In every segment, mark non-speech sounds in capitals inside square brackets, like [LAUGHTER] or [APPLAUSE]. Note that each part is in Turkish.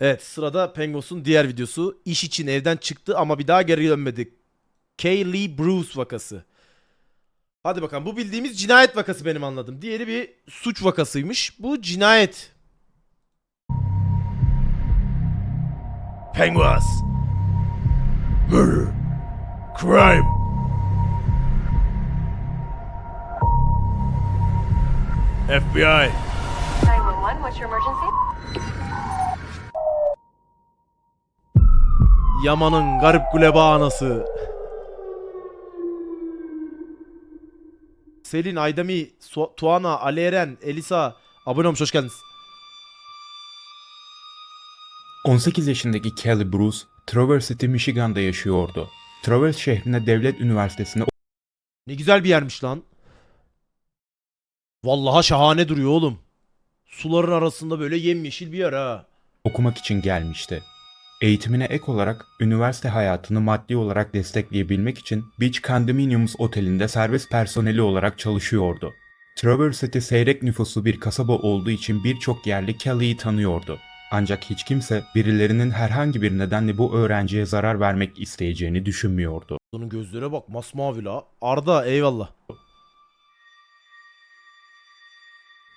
Evet sırada Pengos'un diğer videosu. İş için evden çıktı ama bir daha geri dönmedi. Kay Lee Bruce vakası. Hadi bakalım bu bildiğimiz cinayet vakası benim anladım. Diğeri bir suç vakasıymış. Bu cinayet. Pengos. Murder. Crime. FBI. 911, what's your emergency? Yaman'ın garip guleba anası. Selin, Aydami, Su- Tuana, Ali Eren, Elisa. Abone olmuş hoş geldiniz. 18 yaşındaki Kelly Bruce, Traverse City, Michigan'da yaşıyordu. Traverse şehrinde devlet üniversitesinde Ne güzel bir yermiş lan. Vallahi şahane duruyor oğlum. Suların arasında böyle yemyeşil bir yer ha. okumak için gelmişti. Eğitimine ek olarak üniversite hayatını maddi olarak destekleyebilmek için Beach Condominiums Oteli'nde servis personeli olarak çalışıyordu. Traverse seyrek nüfuslu bir kasaba olduğu için birçok yerli Kelly'yi tanıyordu. Ancak hiç kimse birilerinin herhangi bir nedenle bu öğrenciye zarar vermek isteyeceğini düşünmüyordu. Onun gözlere bak masmavi la. Arda eyvallah.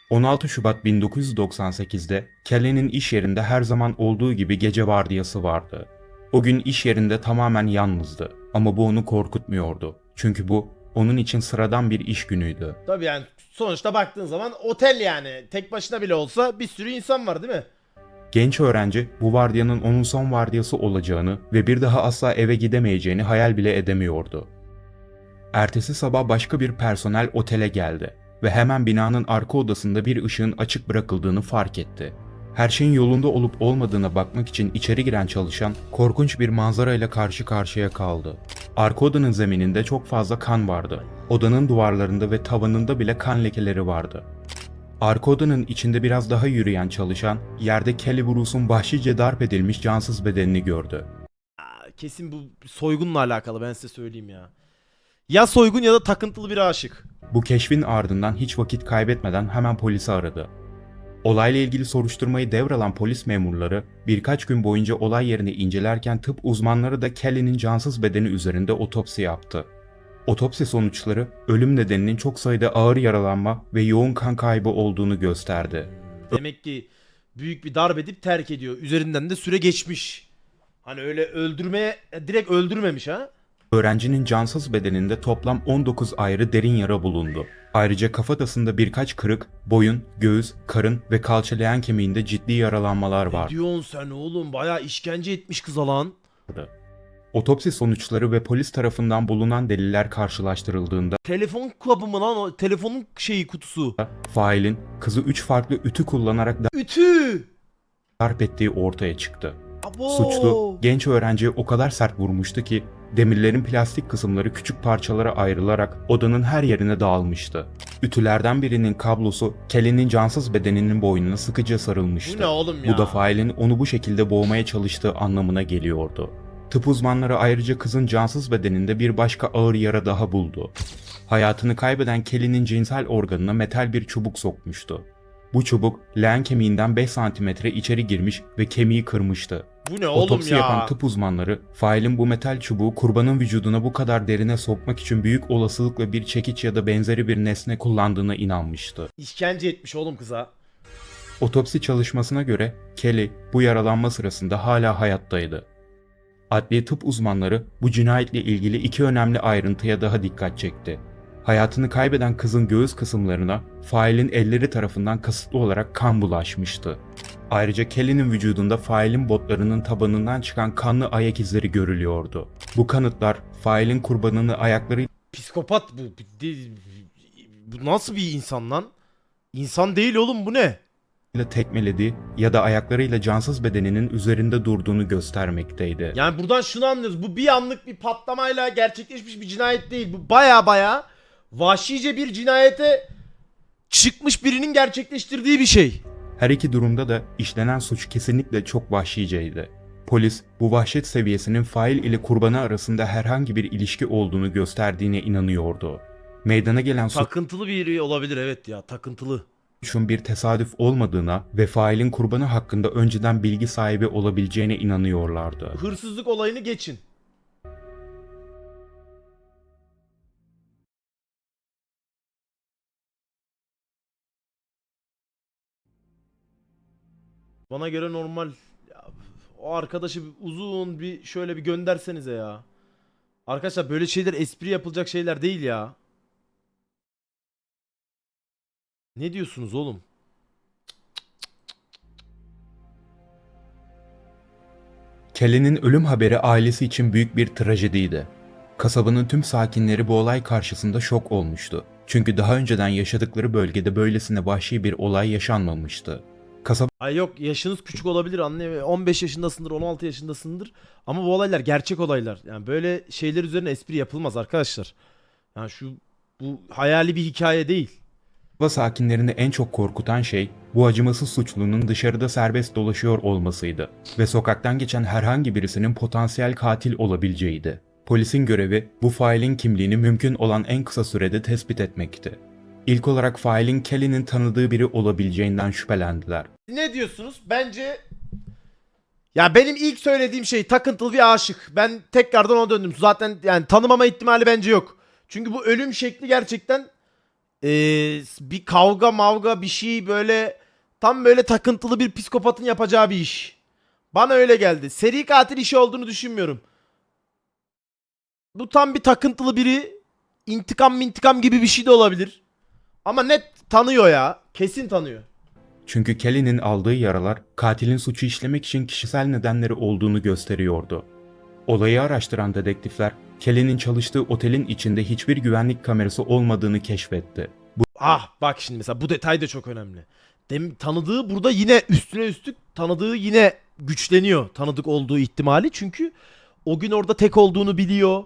16 Şubat 1998'de Kelly'nin iş yerinde her zaman olduğu gibi gece vardiyası vardı. O gün iş yerinde tamamen yalnızdı ama bu onu korkutmuyordu. Çünkü bu onun için sıradan bir iş günüydü. Tabii yani sonuçta baktığın zaman otel yani. Tek başına bile olsa bir sürü insan var değil mi? Genç öğrenci bu vardiyanın onun son vardiyası olacağını ve bir daha asla eve gidemeyeceğini hayal bile edemiyordu. Ertesi sabah başka bir personel otele geldi ve hemen binanın arka odasında bir ışığın açık bırakıldığını fark etti. Her şeyin yolunda olup olmadığına bakmak için içeri giren çalışan korkunç bir manzarayla karşı karşıya kaldı. Arka odanın zemininde çok fazla kan vardı. Odanın duvarlarında ve tavanında bile kan lekeleri vardı. Arka odanın içinde biraz daha yürüyen çalışan, yerde Bruce'un vahşice darp edilmiş cansız bedenini gördü. Kesin bu soygunla alakalı ben size söyleyeyim ya. Ya soygun ya da takıntılı bir aşık. Bu keşfin ardından hiç vakit kaybetmeden hemen polisi aradı. Olayla ilgili soruşturmayı devralan polis memurları birkaç gün boyunca olay yerini incelerken tıp uzmanları da Kelly'nin cansız bedeni üzerinde otopsi yaptı. Otopsi sonuçları ölüm nedeninin çok sayıda ağır yaralanma ve yoğun kan kaybı olduğunu gösterdi. Demek ki büyük bir darp edip terk ediyor. Üzerinden de süre geçmiş. Hani öyle öldürmeye direkt öldürmemiş ha. Öğrencinin cansız bedeninde toplam 19 ayrı derin yara bulundu. Ayrıca kafatasında birkaç kırık, boyun, göğüs, karın ve kalça leğen kemiğinde ciddi yaralanmalar Ne vardı. diyorsun sen oğlum? Bayağı işkence etmiş kıza lan. Otopsi sonuçları ve polis tarafından bulunan deliller karşılaştırıldığında Telefon kabı mı lan o? Telefonun şeyi kutusu. failin kızı 3 farklı ütü kullanarak Ütü. darp ettiği ortaya çıktı. Abo. Suçlu genç öğrenciyi o kadar sert vurmuştu ki demirlerin plastik kısımları küçük parçalara ayrılarak odanın her yerine dağılmıştı. Ütülerden birinin kablosu Kelly'nin cansız bedeninin boynuna sıkıca sarılmıştı. Bu ne oğlum ya? Bu da failin onu bu şekilde boğmaya çalıştığı anlamına geliyordu. Tıp uzmanları ayrıca kızın cansız bedeninde bir başka ağır yara daha buldu. Hayatını kaybeden Kelly'nin cinsel organına metal bir çubuk sokmuştu. Bu çubuk leğen kemiğinden 5 santimetre içeri girmiş ve kemiği kırmıştı. Bu ne oğlum Otopsi ya? yapan tıp uzmanları failin bu metal çubuğu kurbanın vücuduna bu kadar derine sokmak için büyük olasılıkla bir çekiç ya da benzeri bir nesne kullandığına inanmıştı. İşkence etmiş oğlum kıza. Otopsi çalışmasına göre Kelly bu yaralanma sırasında hala hayattaydı. Adli tıp uzmanları bu cinayetle ilgili iki önemli ayrıntıya daha dikkat çekti. Hayatını kaybeden kızın göğüs kısımlarına failin elleri tarafından kasıtlı olarak kan bulaşmıştı. Ayrıca Kelly'nin vücudunda failin botlarının tabanından çıkan kanlı ayak izleri görülüyordu. Bu kanıtlar failin kurbanını ayaklarıyla Psikopat bu. Bu nasıl bir insan lan? İnsan değil oğlum bu ne? tekmelediği ya da ayaklarıyla cansız bedeninin üzerinde durduğunu göstermekteydi. Yani buradan şunu anlıyoruz. Bu bir anlık bir patlamayla gerçekleşmiş bir cinayet değil. Bu baya baya vahşice bir cinayete çıkmış birinin gerçekleştirdiği bir şey. Her iki durumda da işlenen suç kesinlikle çok vahşiceydi. Polis bu vahşet seviyesinin fail ile kurbanı arasında herhangi bir ilişki olduğunu gösterdiğine inanıyordu. Meydana gelen suç Takıntılı biri olabilir evet ya takıntılı. suçun bir tesadüf olmadığına ve failin kurbanı hakkında önceden bilgi sahibi olabileceğine inanıyorlardı. Hırsızlık olayını geçin. Bana göre normal. Ya, o arkadaşı uzun bir şöyle bir göndersenize ya. Arkadaşlar böyle şeyler espri yapılacak şeyler değil ya. Ne diyorsunuz oğlum? Kelly'nin ölüm haberi ailesi için büyük bir trajediydi. Kasabanın tüm sakinleri bu olay karşısında şok olmuştu. Çünkü daha önceden yaşadıkları bölgede böylesine vahşi bir olay yaşanmamıştı. Kasaba Ay yok yaşınız küçük olabilir anlayamıyorum. 15 yaşındasındır 16 yaşındasındır. Ama bu olaylar gerçek olaylar. Yani böyle şeyler üzerine espri yapılmaz arkadaşlar. Yani şu bu hayali bir hikaye değil. sakinlerini en çok korkutan şey bu acımasız suçlunun dışarıda serbest dolaşıyor olmasıydı ve sokaktan geçen herhangi birisinin potansiyel katil olabileceğiydi. Polisin görevi bu failin kimliğini mümkün olan en kısa sürede tespit etmekti. İlk olarak failin Kelly'nin tanıdığı biri olabileceğinden şüphelendiler. Ne diyorsunuz? Bence ya benim ilk söylediğim şey takıntılı bir aşık. Ben tekrardan ona döndüm. Zaten yani tanımama ihtimali bence yok. Çünkü bu ölüm şekli gerçekten eee, bir kavga mavga bir şey böyle tam böyle takıntılı bir psikopatın yapacağı bir iş. Bana öyle geldi. Seri katil işi olduğunu düşünmüyorum. Bu tam bir takıntılı biri. İntikam intikam gibi bir şey de olabilir. Ama net tanıyor ya. Kesin tanıyor. Çünkü Kelly'nin aldığı yaralar katilin suçu işlemek için kişisel nedenleri olduğunu gösteriyordu. Olayı araştıran dedektifler Kelly'nin çalıştığı otelin içinde hiçbir güvenlik kamerası olmadığını keşfetti. Ah bak şimdi mesela bu detay da çok önemli. Dem tanıdığı burada yine üstüne üstlük tanıdığı yine güçleniyor tanıdık olduğu ihtimali. Çünkü o gün orada tek olduğunu biliyor.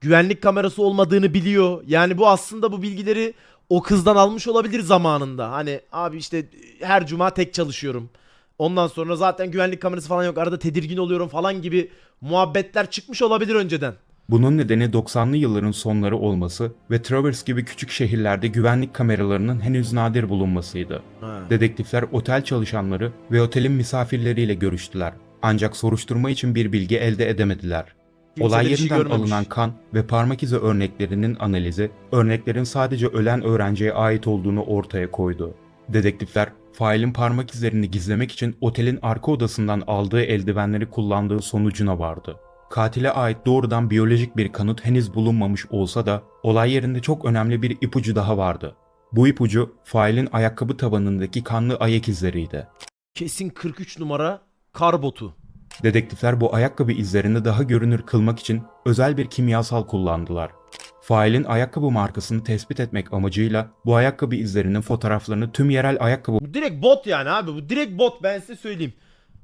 Güvenlik kamerası olmadığını biliyor. Yani bu aslında bu bilgileri o kızdan almış olabilir zamanında. Hani abi işte her cuma tek çalışıyorum. Ondan sonra zaten güvenlik kamerası falan yok. Arada tedirgin oluyorum falan gibi muhabbetler çıkmış olabilir önceden. Bunun nedeni 90'lı yılların sonları olması ve Traverse gibi küçük şehirlerde güvenlik kameralarının henüz nadir bulunmasıydı. Ha. Dedektifler otel çalışanları ve otelin misafirleriyle görüştüler. Ancak soruşturma için bir bilgi elde edemediler. Olay şey yerinden görmemiş. alınan kan ve parmak izi örneklerinin analizi, örneklerin sadece ölen öğrenciye ait olduğunu ortaya koydu. Dedektifler, failin parmak izlerini gizlemek için otelin arka odasından aldığı eldivenleri kullandığı sonucuna vardı. Katile ait doğrudan biyolojik bir kanıt henüz bulunmamış olsa da olay yerinde çok önemli bir ipucu daha vardı. Bu ipucu failin ayakkabı tabanındaki kanlı ayak izleriydi. Kesin 43 numara kar botu. Dedektifler bu ayakkabı izlerini daha görünür kılmak için özel bir kimyasal kullandılar. Failin ayakkabı markasını tespit etmek amacıyla bu ayakkabı izlerinin fotoğraflarını tüm yerel ayakkabı Bu direkt bot yani abi. Bu direkt bot ben size söyleyeyim.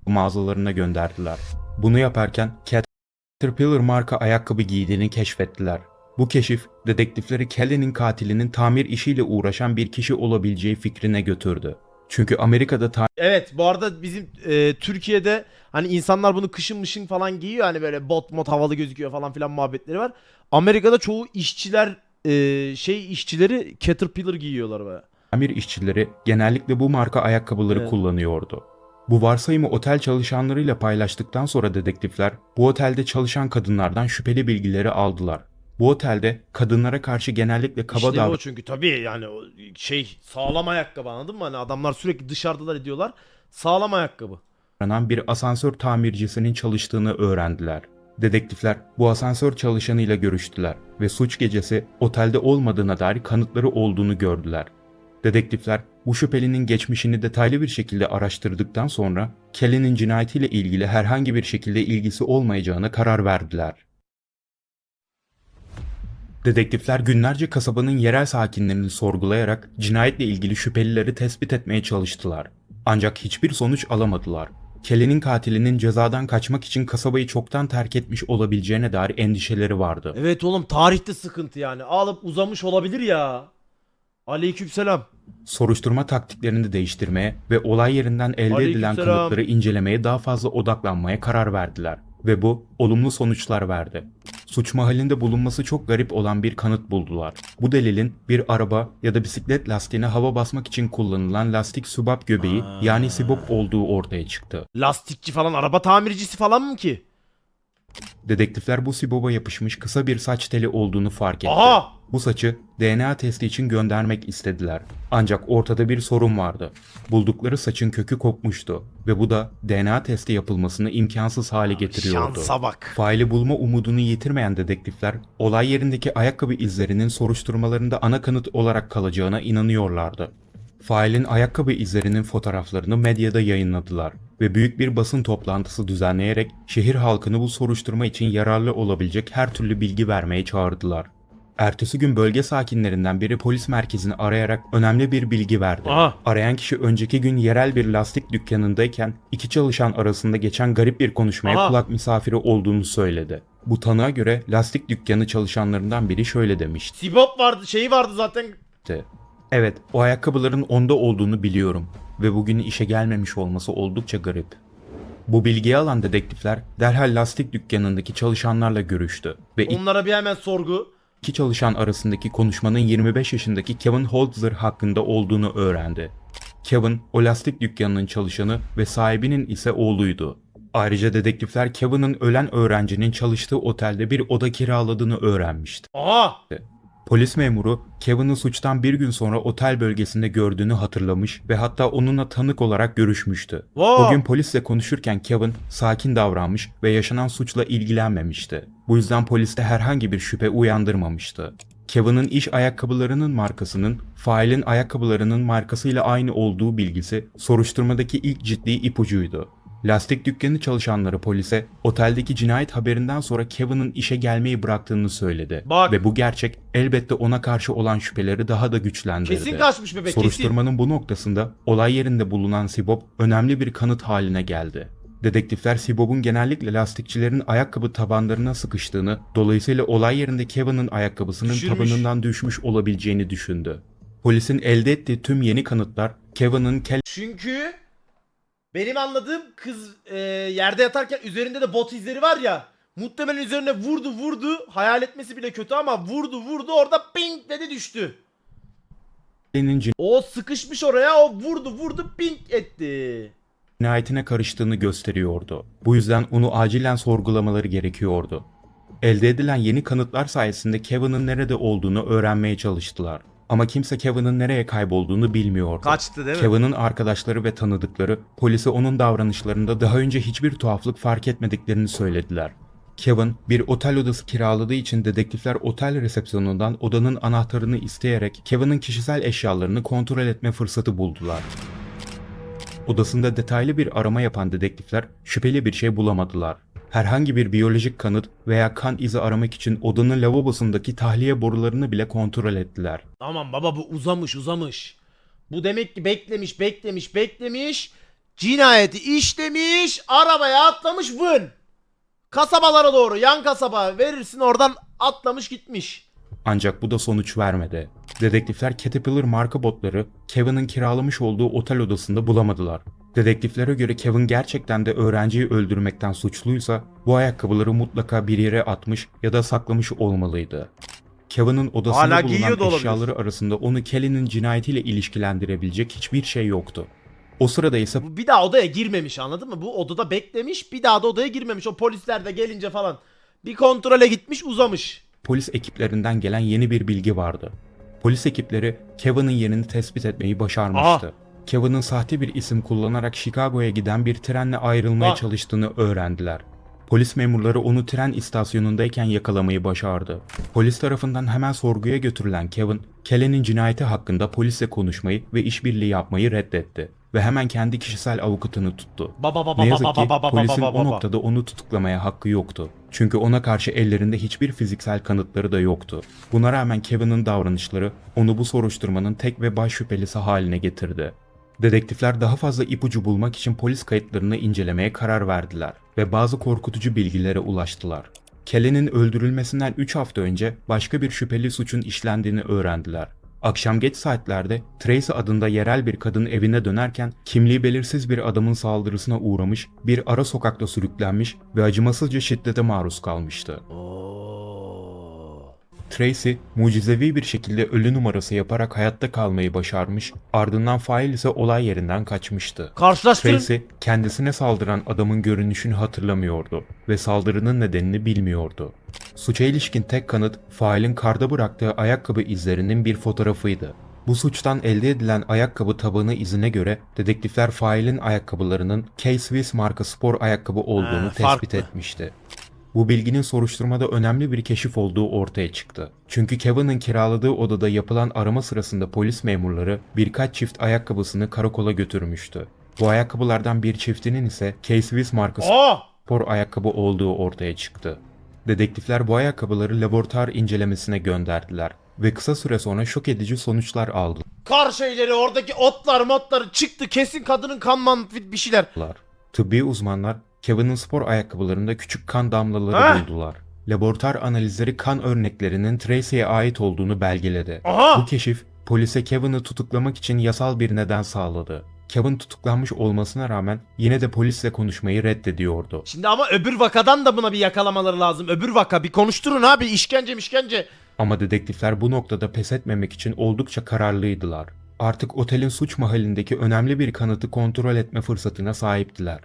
mağazalarına gönderdiler. Bunu yaparken Caterpillar marka ayakkabı giydiğini keşfettiler. Bu keşif dedektifleri Kelly'nin katilinin tamir işiyle uğraşan bir kişi olabileceği fikrine götürdü. Çünkü Amerika'da Evet bu arada bizim e, Türkiye'de hani insanlar bunu kışın mışın falan giyiyor. Hani böyle bot mod havalı gözüküyor falan filan muhabbetleri var. Amerika'da çoğu işçiler e, şey işçileri Caterpillar giyiyorlar baya. tamir işçileri genellikle bu marka ayakkabıları Evet. kullanıyordu. Bu varsayımı otel çalışanlarıyla paylaştıktan sonra dedektifler bu otelde çalışan kadınlardan şüpheli bilgileri aldılar. Bu otelde kadınlara karşı genellikle kaba İşlevi o çünkü tabii yani o şey sağlam ayakkabı anladın mı? Hani adamlar sürekli dışarıdalar ediyorlar. Sağlam ayakkabı. bir asansör tamircisinin çalıştığını öğrendiler. Dedektifler bu asansör çalışanıyla görüştüler ve suç gecesi otelde olmadığına dair kanıtları olduğunu gördüler. Dedektifler bu şüphelinin geçmişini detaylı bir şekilde araştırdıktan sonra Kelly'nin cinayetiyle ilgili herhangi bir şekilde ilgisi olmayacağına karar verdiler. Dedektifler günlerce kasabanın yerel sakinlerini sorgulayarak cinayetle ilgili şüphelileri tespit etmeye çalıştılar. Ancak hiçbir sonuç alamadılar. Kelly'nin katilinin cezadan kaçmak için kasabayı çoktan terk etmiş olabileceğine dair endişeleri vardı. Evet oğlum tarihte sıkıntı yani. Alıp uzamış olabilir ya. Aleykümselam. Soruşturma taktiklerini değiştirmeye ve olay yerinden elde edilen Aleykümselam. kanıtları incelemeye daha fazla odaklanmaya karar verdiler ve bu olumlu sonuçlar verdi. Suç mahallinde bulunması çok garip olan bir kanıt buldular. Bu delilin bir araba ya da bisiklet lastiğine hava basmak için kullanılan lastik subap göbeği yani sibop olduğu ortaya çıktı. Lastikçi falan araba tamircisi falan mı ki? Dedektifler bu siboba yapışmış kısa bir saç teli olduğunu fark etti. Aha! Bu saçı DNA testi için göndermek istediler. Ancak ortada bir sorun vardı. Buldukları saçın kökü kopmuştu ve bu da DNA testi yapılmasını imkansız hale getiriyordu. Şansa bak. Faili bulma umudunu yitirmeyen dedektifler, olay yerindeki ayakkabı izlerinin soruşturmalarında ana kanıt olarak kalacağına inanıyorlardı. Failin ayakkabı izlerinin fotoğraflarını medyada yayınladılar ve büyük bir basın toplantısı düzenleyerek şehir halkını bu soruşturma için yararlı olabilecek her türlü bilgi vermeye çağırdılar. Ertesi gün bölge sakinlerinden biri polis merkezini arayarak önemli bir bilgi verdi. Aha. Arayan kişi önceki gün yerel bir lastik dükkanındayken iki çalışan arasında geçen garip bir konuşmaya Aha. kulak misafiri olduğunu söyledi. Bu tanığa göre lastik dükkanı çalışanlarından biri şöyle demişti. Sibop vardı şeyi vardı zaten. Evet, o ayakkabıların onda olduğunu biliyorum ve bugün işe gelmemiş olması oldukça garip. Bu bilgiyi alan dedektifler derhal lastik dükkanındaki çalışanlarla görüştü ve Onlara bir hemen sorgu. iki çalışan arasındaki konuşmanın 25 yaşındaki Kevin Holzer hakkında olduğunu öğrendi. Kevin, o lastik dükkanının çalışanı ve sahibinin ise oğluydu. Ayrıca dedektifler Kevin'in ölen öğrencinin çalıştığı otelde bir oda kiraladığını öğrenmişti. Aha! Polis memuru Kevin'i suçtan bir gün sonra otel bölgesinde gördüğünü hatırlamış ve hatta onunla tanık olarak görüşmüştü. Wow. O gün polisle konuşurken Kevin sakin davranmış ve yaşanan suçla ilgilenmemişti. Bu yüzden poliste herhangi bir şüphe uyandırmamıştı. Kevin'in iş ayakkabılarının markasının failin ayakkabılarının markasıyla aynı olduğu bilgisi soruşturmadaki ilk ciddi ipucuydu. Lastik dükkanı çalışanları polise oteldeki cinayet haberinden sonra Kevin'in işe gelmeyi bıraktığını söyledi. Bak. Ve bu gerçek elbette ona karşı olan şüpheleri daha da güçlendirdi. Kesin kaçmış bebek kesin. Soruşturmanın bu noktasında olay yerinde bulunan Sibop önemli bir kanıt haline geldi. Dedektifler Sibop'un genellikle lastikçilerin ayakkabı tabanlarına sıkıştığını, dolayısıyla olay yerinde Kevin'in ayakkabısının Düşürmüş. tabanından düşmüş olabileceğini düşündü. Polisin elde ettiği tüm yeni kanıtlar Kevin'in kel Çünkü benim anladığım kız e, yerde yatarken üzerinde de bot izleri var ya. Muhtemelen üzerine vurdu vurdu. Hayal etmesi bile kötü ama vurdu vurdu orada ping dedi düştü. Kelly'nin O sıkışmış oraya o vurdu vurdu ping etti. cinayetine karıştığını gösteriyordu. Bu yüzden onu acilen sorgulamaları gerekiyordu. Elde edilen yeni kanıtlar sayesinde Kevin'in nerede olduğunu öğrenmeye çalıştılar. Ama kimse Kevin'in nereye kaybolduğunu bilmiyordu. Kaçtı değil mi? Kevin'in arkadaşları ve tanıdıkları polise onun davranışlarında daha önce hiçbir tuhaflık fark etmediklerini söylediler. Kevin bir otel odası kiraladığı için dedektifler otel resepsiyonundan odanın anahtarını isteyerek Kevin'in kişisel eşyalarını kontrol etme fırsatı buldular. Odasında detaylı bir arama yapan dedektifler şüpheli bir şey bulamadılar. Herhangi bir biyolojik kanıt veya kan izi aramak için odanın lavabosundaki tahliye borularını bile kontrol ettiler. Tamam baba bu uzamış uzamış. Bu demek ki beklemiş beklemiş beklemiş. Cinayeti işlemiş. Arabaya atlamış vın. Kasabalara doğru yan kasaba verirsin oradan atlamış gitmiş. Ancak bu da sonuç vermedi. Dedektifler Caterpillar marka botları Kevin'in kiralamış olduğu otel odasında bulamadılar. Dedektiflere göre Kevin gerçekten de öğrenciyi öldürmekten suçluysa bu ayakkabıları mutlaka bir yere atmış ya da saklamış olmalıydı. Kevin'in odasında Hala bulunan eşyaları arasında onu Kelly'nin cinayetiyle ilişkilendirebilecek hiçbir şey yoktu. O sırada ise bir daha odaya girmemiş anladın mı? Bu odada beklemiş bir daha da odaya girmemiş. O polisler de gelince falan bir kontrole gitmiş uzamış. polis ekiplerinden gelen yeni bir bilgi vardı. Polis ekipleri Kevin'in yerini tespit etmeyi başarmıştı. Aha. Kevin'in sahte bir isim kullanarak Chicago'ya giden bir trenle ayrılmaya Ah. çalıştığını öğrendiler. Polis memurları onu tren istasyonundayken yakalamayı başardı. Polis tarafından hemen sorguya götürülen Kevin, Kelly'nin cinayeti hakkında polisle konuşmayı ve işbirliği yapmayı reddetti ve hemen kendi kişisel avukatını tuttu. Baba baba Ne yazık ki baba baba polisin baba o baba. noktada onu tutuklamaya hakkı yoktu. Çünkü ona karşı ellerinde hiçbir fiziksel kanıtları da yoktu. Buna rağmen Kevin'in davranışları onu bu soruşturmanın tek ve baş şüphelisi haline getirdi. Dedektifler daha fazla ipucu bulmak için polis kayıtlarını incelemeye karar verdiler ve bazı korkutucu bilgilere ulaştılar. Kelly'nin öldürülmesinden 3 hafta önce başka bir şüpheli suçun işlendiğini öğrendiler. Akşam geç saatlerde Tracy adında yerel bir kadın evine dönerken kimliği belirsiz bir adamın saldırısına uğramış, bir ara sokakta sürüklenmiş ve acımasızca şiddete maruz kalmıştı. Oo. Tracy mucizevi bir şekilde ölü numarası yaparak hayatta kalmayı başarmış, ardından fail ise olay yerinden kaçmıştı. Karşılaştırın. Tracy kendisine saldıran adamın görünüşünü hatırlamıyordu ve saldırının nedenini bilmiyordu. Suça ilişkin tek kanıt failin karda bıraktığı ayakkabı izlerinin bir fotoğrafıydı. Bu suçtan elde edilen ayakkabı tabanı izine göre dedektifler failin ayakkabılarının K-Swiss marka spor ayakkabı olduğunu Ha, tespit farklı. etmişti. Bu bilginin soruşturmada önemli bir keşif olduğu ortaya çıktı. Çünkü Kevin'in kiraladığı odada yapılan arama sırasında polis memurları birkaç çift ayakkabısını karakola götürmüştü. Bu ayakkabılardan bir çiftinin ise K-Swiss marka Aa! spor ayakkabı olduğu ortaya çıktı. Dedektifler bu ayakkabıları laboratuvar incelemesine gönderdiler ve kısa süre sonra şok edici sonuçlar aldılar. Kar şeyleri oradaki otlar motlar çıktı. Kesin kadının kan manfit bir şeyler. Tıbbi uzmanlar Kevin'in spor ayakkabılarında küçük kan damlaları Ah! buldular. Laboratuvar analizleri kan örneklerinin Tracy'ye ait olduğunu belgeledi. Aha! Bu keşif polise Kevin'i tutuklamak için yasal bir neden sağladı. Kevin tutuklanmış olmasına rağmen yine de polisle konuşmayı reddediyordu. Şimdi ama öbür vakadan da buna bir yakalamaları lazım. Öbür vaka bir konuşturun abi işkence işkence. Ama dedektifler bu noktada pes etmemek için oldukça kararlıydılar. Artık otelin suç mahallindeki önemli bir kanıtı kontrol etme fırsatına sahiptiler.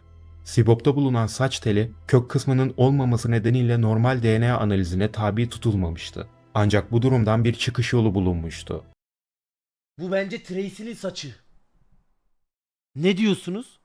Sibop'ta bulunan saç teli, kök kısmının olmaması nedeniyle normal DNA analizine tabi tutulmamıştı. Ancak bu durumdan bir çıkış yolu bulunmuştu. Bu bence Tracy'nin saçı. Ne diyorsunuz?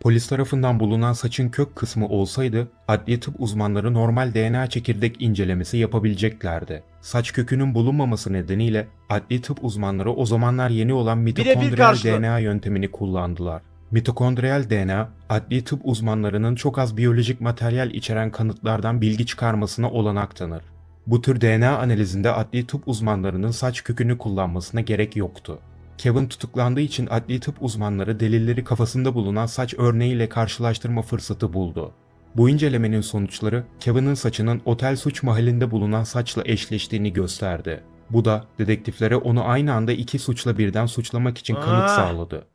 Polis tarafından bulunan saçın kök kısmı olsaydı, adli tıp uzmanları normal DNA çekirdek incelemesi yapabileceklerdi. Saç kökünün bulunmaması nedeniyle adli tıp uzmanları o zamanlar yeni olan Birebir mitokondriyal DNA yöntemini kullandılar. Mitokondriyal DNA, adli tıp uzmanlarının çok az biyolojik materyal içeren kanıtlardan bilgi çıkarmasına olanak tanır. Bu tür DNA analizinde adli tıp uzmanlarının saç kökünü kullanmasına gerek yoktu. Kevin tutuklandığı için adli tıp uzmanları delilleri kafasında bulunan saç örneğiyle karşılaştırma fırsatı buldu. Bu incelemenin sonuçları Kevin'in saçının otel suç mahallinde bulunan saçla eşleştiğini gösterdi. Bu da dedektiflere onu aynı anda iki suçla birden suçlamak için kanıt sağladı.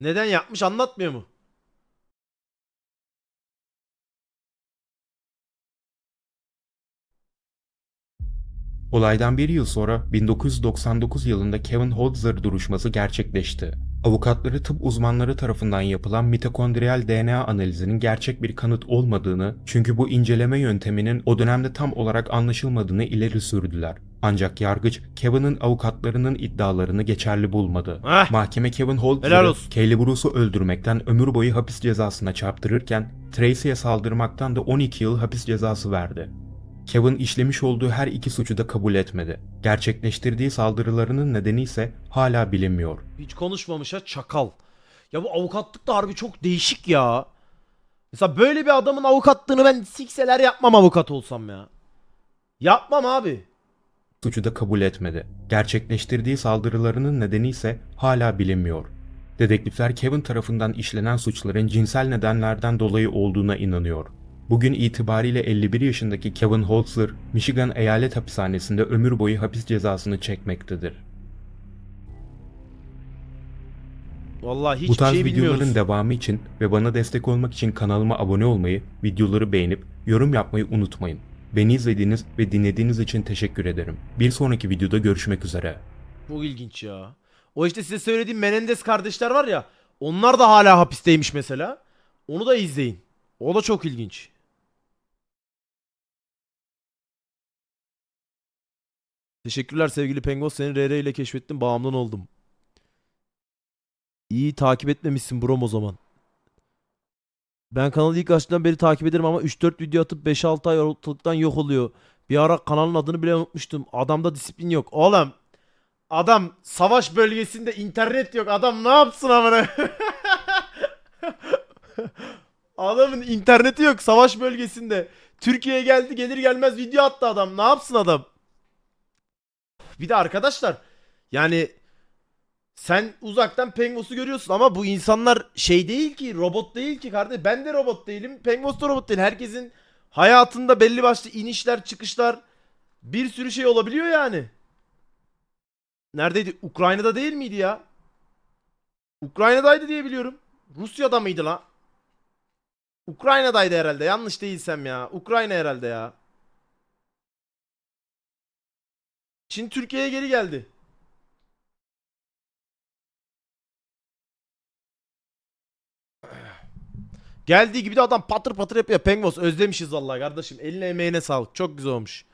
Neden yapmış anlatmıyor mu? Olaydan bir yıl sonra 1999 yılında Kevin Holzer duruşması gerçekleşti. Avukatları tıp uzmanları tarafından yapılan mitokondriyal DNA analizinin gerçek bir kanıt olmadığını çünkü bu inceleme yönteminin o dönemde tam olarak anlaşılmadığını ileri sürdüler. Ancak yargıç Kevin'in avukatlarının iddialarını geçerli bulmadı. Ah! Mahkeme Kevin olsun. Kelly Bruce'u öldürmekten ömür boyu hapis cezasına çarptırırken Tracy'ye saldırmaktan da 12 yıl hapis cezası verdi. Kevin işlemiş olduğu her iki suçu da kabul etmedi. Gerçekleştirdiği saldırılarının nedeni ise hala bilinmiyor. Hiç konuşmamış ha çakal. Ya bu avukatlık da harbi çok değişik ya. Mesela böyle bir adamın avukatlığını ben sikseler yapmam avukat olsam ya. Yapmam abi. Suçu da kabul etmedi. Gerçekleştirdiği saldırılarının nedeni ise hala bilinmiyor. Dedektifler Kevin tarafından işlenen suçların cinsel nedenlerden dolayı olduğuna inanıyor. Bugün itibariyle 51 yaşındaki Kevin Holzer, Michigan Eyalet Hapishanesi'nde ömür boyu hapis cezasını çekmektedir. Vallahi Bu hiçbir tarz şey videoların bilmiyoruz. devamı için ve bana destek olmak için kanalıma abone olmayı, videoları beğenip yorum yapmayı unutmayın. Beni izlediğiniz ve dinlediğiniz için teşekkür ederim. Bir sonraki videoda görüşmek üzere. Bu ilginç ya. O işte size söylediğim Menendez kardeşler var ya. Onlar da hala hapisteymiş mesela. Onu da izleyin. O da çok ilginç. Teşekkürler sevgili Pengos. Seni RR ile keşfettim. Bağımdan oldum. İyi takip etmemişsin brom o zaman. Ben kanalı ilk açtığından beri takip ederim ama 3-4 video atıp 5-6 ay ortalıktan yok oluyor. Bir ara kanalın adını bile unutmuştum. Adamda disiplin yok. Oğlum adam savaş bölgesinde internet yok. Adam ne yapsın amına? [LAUGHS] Adamın interneti yok savaş bölgesinde. Türkiye'ye geldi gelir gelmez video attı adam. Ne yapsın adam? Bir de arkadaşlar yani sen uzaktan Pengos'u görüyorsun ama bu insanlar şey değil ki robot değil ki kardeş. Ben de robot değilim. Pengos da robot değil. Herkesin hayatında belli başlı inişler çıkışlar bir sürü şey olabiliyor yani. Neredeydi? Ukrayna'da değil miydi ya? Ukrayna'daydı diye biliyorum. Rusya'da mıydı la? Ukrayna'daydı herhalde. Yanlış değilsem ya. Ukrayna herhalde ya. Çin Türkiye'ye geri geldi. Geldiği gibi de adam patır patır yapıyor. Pengos özlemişiz vallahi kardeşim. Eline emeğine sağlık. Çok güzel olmuş.